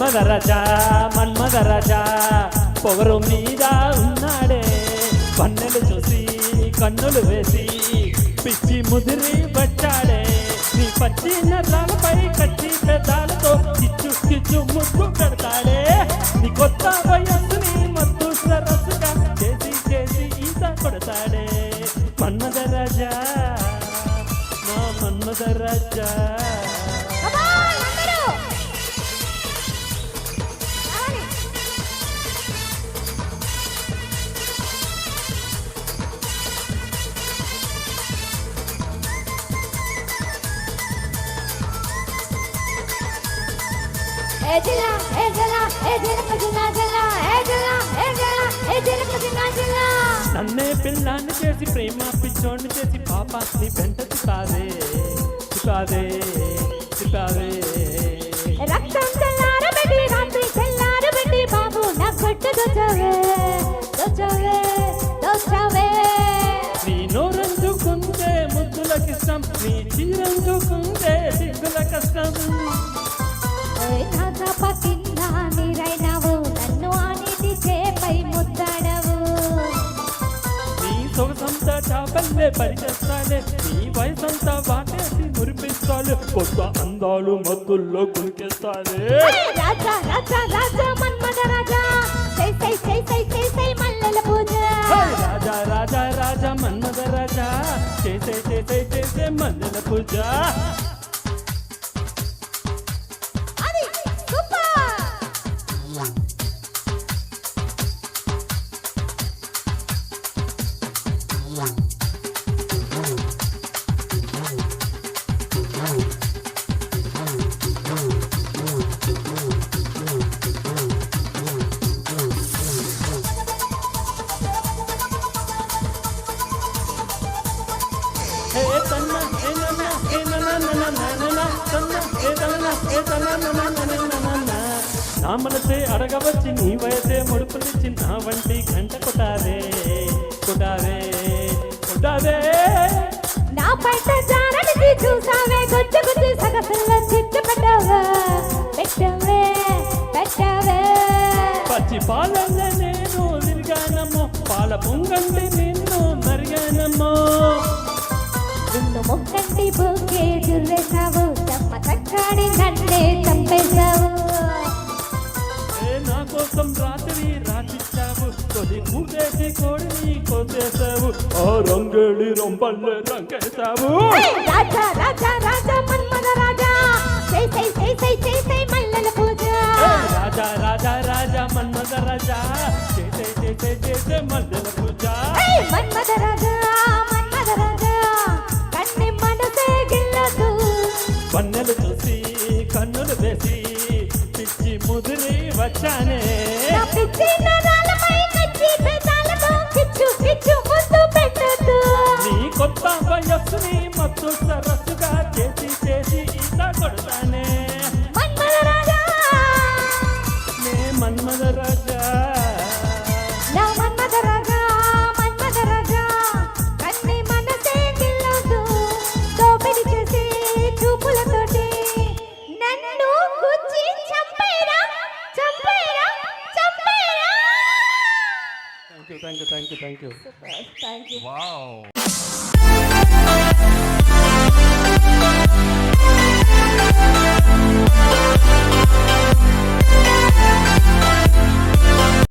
మన్మద రాజా మన్మద రాజా పొగరు మీద ఉన్నాడే. పన్నెలు చూసి కన్నులు వేసి పిచ్చి ముదిరి పట్టాడే నీ పచ్చి నరాలపై కచ్చి పెదాలతో కిచ్చు కిచ్చు ముద్దు పెడతాడే. నీ కొత్త వయస్సుని మత్తు సరస్సుగా చేసి చేసి ఈత కొడతాడే. మన్మద రాజా మా మన్మద రాజా. నన్నే పిల్లాన్ని చేసి ప్రేమ పిచ్చోడిని చేసి పాప నీ వెంట చికాదే చికాదే చికాదే రక్తం చల్లారబెట్టి రాత్రి చల్లారబెట్టి బాబు నా కొట్టు దొచ్చవే దొచ్చవే దొచ్చవే. నీ నోరందుకుంటే ముద్దులకిష్టం నీ చీరందుకుంటే సిగ్గుల కష్టం. సొగసంతా చాపల్లే పరిచేస్తానే నీ వయసంతా వాటేసి మురిపిస్తాను కొత్త అందాలు మత్తుల్లో కునికేస్తానే రాజా రాజా రాజా మన్మద రాజా సై సై సై సై సై సై మల్లెల పూజ రాజా రాజా రాజా మన్మద రాజా చేసే చేసే చేసే మల్లెల పూజ నా మనసే అడగవచ్చి నీ వయసే పాలల్ల నేను తిరిగానమ్మో పాల పొంగంటి నిన్ను మరిగానమ్మో. నిన్ను ముక్కంటి బుకే జుర్రేసావు చెమ్మ చక్కాడి నన్నే చంపేశావు. నా కోసం రాత్రి రాసిచ్చావు తొలి కూటేసి కోడిని కోసేసావు ఆ రంగేళి రొంపల్లె రంగేశావు. రాజా రాజా పిచ్చి ముదిరి వచ్చానే. నా కొత్త వయస్సుని మత్తు సరస్సుగా thank you, thank you, thank you. Thank you. Wow.